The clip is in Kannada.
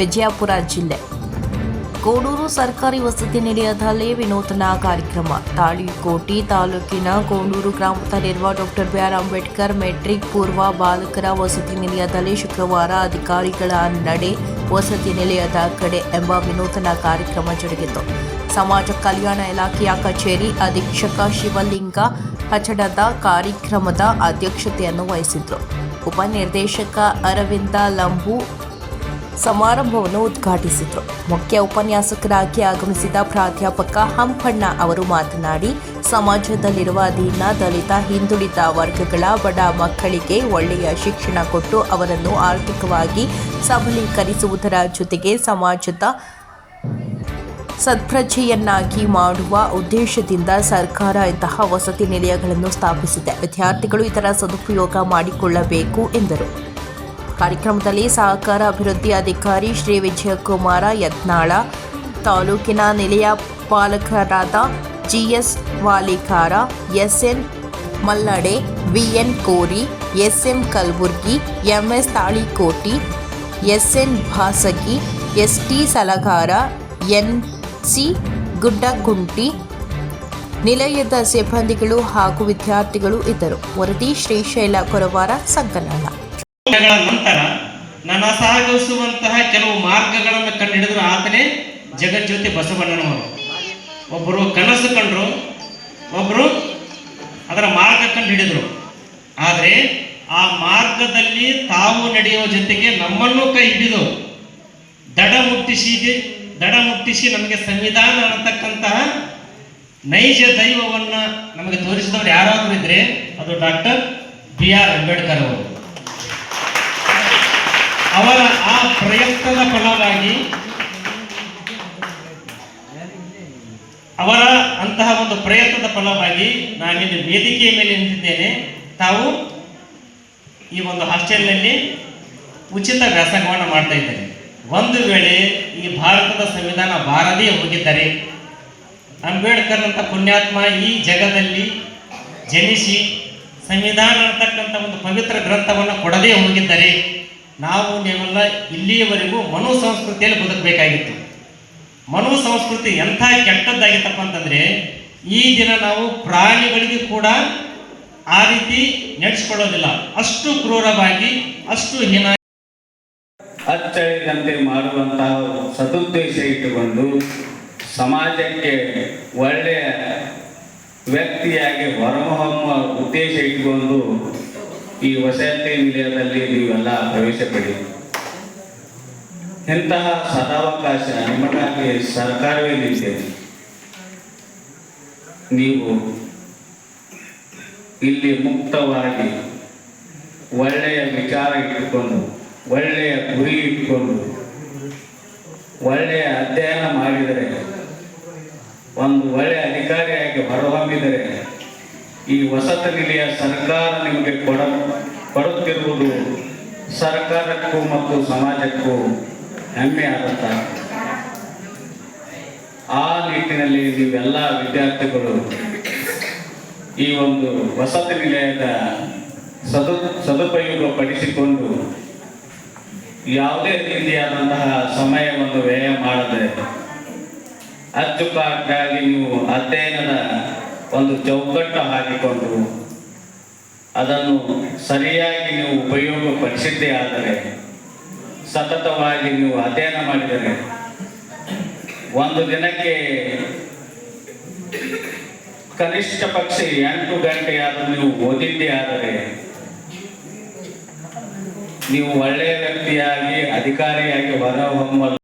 ವಿಜಯಪುರ ಜಿಲ್ಲೆ. ಕೋಡೂರು ಸರ್ಕಾರಿ ವಸತಿ ನಿಲಯದಲ್ಲಿ ವಿನೂತನ ಕಾರ್ಯಕ್ರಮ. ತಾಳಿಕೋಟಿ ತಾಲೂಕಿನ ಕೋಡೂರು ಗ್ರಾಮದಲ್ಲಿರುವ ಡಾಕ್ಟರ್ ಬಿಆರ್ ಅಂಬೇಡ್ಕರ್ ಮೆಟ್ರಿಕ್ ಪೂರ್ವ ಬಾಲಕರ ವಸತಿ ನಿಲಯದಲ್ಲಿ ಶುಕ್ರವಾರ ಅಧಿಕಾರಿಗಳ ನಡೆ ವಸತಿ ನಿಲಯದ ಕಡೆ ಎಂಬ ವಿನೂತನ ಕಾರ್ಯಕ್ರಮ ಜರುಗಿತು. ಸಮಾಜ ಕಲ್ಯಾಣ ಇಲಾಖೆಯ ಕಚೇರಿ ಅಧೀಕ್ಷಕ ಶಿವಲಿಂಗ ಹಚಡದ ಕಾರ್ಯಕ್ರಮದ ಅಧ್ಯಕ್ಷತೆಯನ್ನು ವಹಿಸಿದ್ರು. ಉಪನಿರ್ದೇಶಕ ಅರವಿಂದ ಲಂಬು ಸಮಾರಂಭವನ್ನು ಉದ್ಘಾಟಿಸಿದರು. ಮುಖ್ಯ ಉಪನ್ಯಾಸಕರಾಗಿ ಆಗಮಿಸಿದ ಪ್ರಾಧ್ಯಾಪಕ ಹಂಪಣ್ಣ ಅವರು ಮಾತನಾಡಿ, ಸಮಾಜದಲ್ಲಿರುವ ಅಧೀನ ದಲಿತ, ಹಿಂದುಳಿದ ವರ್ಗಗಳ ಬಡ ಮಕ್ಕಳಿಗೆ ಒಳ್ಳೆಯ ಶಿಕ್ಷಣ ಕೊಟ್ಟು ಅವರನ್ನು ಆರ್ಥಿಕವಾಗಿ ಸಬಲೀಕರಿಸುವುದರ ಜೊತೆಗೆ ಸಮಾಜದ ಸತ್ಪ್ರಜೆಯನ್ನಾಗಿ ಮಾಡುವ ಉದ್ದೇಶದಿಂದ ಸರ್ಕಾರ ಇಂತಹ ವಸತಿ ನಿಲಯಗಳನ್ನು ಸ್ಥಾಪಿಸಿದೆ. ವಿದ್ಯಾರ್ಥಿಗಳು ಇದರ ಸದುಪಯೋಗ ಮಾಡಿಕೊಳ್ಳಬೇಕು ಎಂದರು. ಕಾರ್ಯಕ್ರಮದಲ್ಲಿ ಸಹಕಾರ ಅಭಿವೃದ್ಧಿ ಅಧಿಕಾರಿ ಶ್ರೀ ವಿಜಯಕುಮಾರ ಯತ್ನಾಳ, ತಾಲೂಕಿನ ನಿಲಯ ಪಾಲಕರಾದ GS Walikar, SN Mallade, VN Kori, SM Kalaburgi, MS Talikoti, SN ಭಾಸಗಿ, ST Salagar N C Guddagunti ನಿಲಯದ ಸಿಬ್ಬಂದಿಗಳು ಹಾಗೂ ವಿದ್ಯಾರ್ಥಿಗಳು ಇದ್ದರು. ವರದಿ ಶ್ರೀಶೈಲ ಕೊರವಾರ ಸಂಕನಾಳ ಗಳ ನಂತರ ನನ್ನ ಸಾಗಿಸುವಂತಹ ಕೆಲವು ಮಾರ್ಗಗಳನ್ನು ಕಂಡುಹಿಡಿದ್ರು ಆತನೇ ಜಗಜ್ಯೋತಿ ಬಸವಣ್ಣನವರು. ಒಬ್ಬರು ಕನಸು ಕಂಡ್ರು ಒಬ್ಬರು ಅದರ ಮಾರ್ಗ ಕಂಡು ಹಿಡಿದ್ರು ಆದರೆ ಆ ಮಾರ್ಗದಲ್ಲಿ ತಾವು ನಡೆಯುವ ಜೊತೆಗೆ ನಮ್ಮನ್ನು ಕೈ ಹಿಡಿದು ದಡ ಮುಟ್ಟಿಸಿ ದಡ ಮುಟ್ಟಿಸಿ ನಮಗೆ ಸಂವಿಧಾನ ಅನ್ನತಕ್ಕಂತಹ ನೈಜ ದೈವವನ್ನ ನಮಗೆ ತೋರಿಸಿದವರು ಯಾರಾದರೂ ಇದ್ರೆ ಅದು ಡಾಕ್ಟರ್ ಬಿ ಆರ್ ಅಂಬೇಡ್ಕರ್ ಅವರು. ಅವರ ಆ ಪ್ರಯತ್ನದ ಫಲವಾಗಿ ಅವರ ಅಂತಹ ಒಂದು ಪ್ರಯತ್ನದ ಫಲವಾಗಿ ನಾನಿಲ್ಲಿ ವೇದಿಕೆಯ ಮೇಲೆ ನಿಂತಿದ್ದೇನೆ. ತಾವು ಈ ಒಂದು ಹಾಸ್ಟೆಲ್ನಲ್ಲಿ ಉಚಿತ ವ್ಯಾಸಂಗವನ್ನು ಮಾಡ್ತಾ ಇದ್ದೇನೆ ಒಂದು ವೇಳೆ ಈ ಭಾರತದ ಸಂವಿಧಾನ ಬಾರದೇ ಹೋಗಿದ್ದರೆ ಅಂಬೇಡ್ಕರ್ ಅಂತ ಪುಣ್ಯಾತ್ಮ ಈ ಜಗದಲ್ಲಿ ಜನಿಸಿ ಸಂವಿಧಾನ ಅಂತಕ್ಕಂಥ ಒಂದು ಪವಿತ್ರ ಗ್ರಂಥವನ್ನು ಕೊಡದೇ ಹೋಗಿದ್ದರೆ ನಾವು ನೀವೆಲ್ಲ ಇಲ್ಲಿಯವರೆಗೂ ಮನು ಸಂಸ್ಕೃತಿಯಲ್ಲಿ ಬದುಕಬೇಕಾಗಿತ್ತು. ಮನು ಸಂಸ್ಕೃತಿ ಎಂಥ ಕೆಟ್ಟದ್ದಾಗಿತ್ತಪ್ಪ ಅಂತಂದರೆ, ಈ ದಿನ ನಾವು ಪ್ರಾಣಿಗಳಿಗೆ ಕೂಡ ಆ ರೀತಿ ನಡೆಸ್ಕೊಳ್ಳೋದಿಲ್ಲ. ಅಷ್ಟು ಕ್ರೂರವಾಗಿ, ಅಷ್ಟು ಹೀನ ಅಚ್ಚಳಿದಂತೆ ಮಾಡುವಂತಹ ಸದುದ್ದೇಶ ಇಟ್ಟುಕೊಂಡು ಸಮಾಜಕ್ಕೆ ಒಳ್ಳೆಯ ವ್ಯಕ್ತಿಯಾಗಿ ಹೊರಹೊಮ್ಮುವ ಉದ್ದೇಶ ಇಟ್ಟುಕೊಂಡು ಈ ವಸತಿ ನಿಲಯದಲ್ಲಿ ನೀವೆಲ್ಲ ಪ್ರವೇಶ ಪಡಿ. ಇಂತಹ ಸದಾವಕಾಶ ನಿಮಗಾಗಿ ಸರ್ಕಾರವೇ ನಿಂತಿದೆ ನೀವು ಇಲ್ಲಿ ಮುಕ್ತವಾಗಿ ಒಳ್ಳೆಯ ವಿಚಾರ ಇಟ್ಟುಕೊಂಡು, ಒಳ್ಳೆಯ ಗುರಿ ಇಟ್ಟುಕೊಂಡು, ಒಳ್ಳೆಯ ಅಧ್ಯಯನ ಮಾಡಿದರೆ, ಒಂದು ಒಳ್ಳೆಯ ಅಧಿಕಾರಿಯಾಗಿ ಹೊರಹೊಮ್ಮಿದರೆ ಈ ವಸತಿ ನಿಲಯ ಸರ್ಕಾರ ನಿಮಗೆ ಕೊಡ, ಕೊಡುತ್ತಿರುವುದು ಸರ್ಕಾರಕ್ಕೂ ಮತ್ತು ಸಮಾಜಕ್ಕೂ ಹೆಮ್ಮೆ ಆದಂತ. ಆ ನಿಟ್ಟಿನಲ್ಲಿ ನೀವೆಲ್ಲ ವಿದ್ಯಾರ್ಥಿಗಳು ಈ ಒಂದು ವಸತಿ ನಿಲಯದ ಸದು ಸದುಪಯೋಗ ಪಡಿಸಿಕೊಂಡು ಯಾವುದೇ ರೀತಿಯಾದಂತಹ ಸಮಯವನ್ನು ವ್ಯಯ ಮಾಡದೆ ಅಚ್ಚುಕಟ್ಟಾಗಿ ನೀವು ಅಧ್ಯಯನದ ಒಂದು ಚೌಕಟ್ಟು ಹಾಕಿಕೊಂಡು ಅದನ್ನು ಸರಿಯಾಗಿ ನೀವು ಉಪಯೋಗ ಪಡಿಸಿದ್ದೇ ಆದರೆ, ಸತತವಾಗಿ ನೀವು ಅಧ್ಯಯನ ಮಾಡಿದರೆ, ಒಂದು ದಿನಕ್ಕೆ ಕನಿಷ್ಠ ಪಕ್ಷ ಎಂಟು ಗಂಟೆಯಾದರೂ ನೀವು ಓದಿದ್ದೇ ಆದರೆ, ನೀವು ಒಳ್ಳೆಯ ವ್ಯಕ್ತಿಯಾಗಿ, ಅಧಿಕಾರಿಯಾಗಿ ಹೊರಹೊಮ್ಮಲು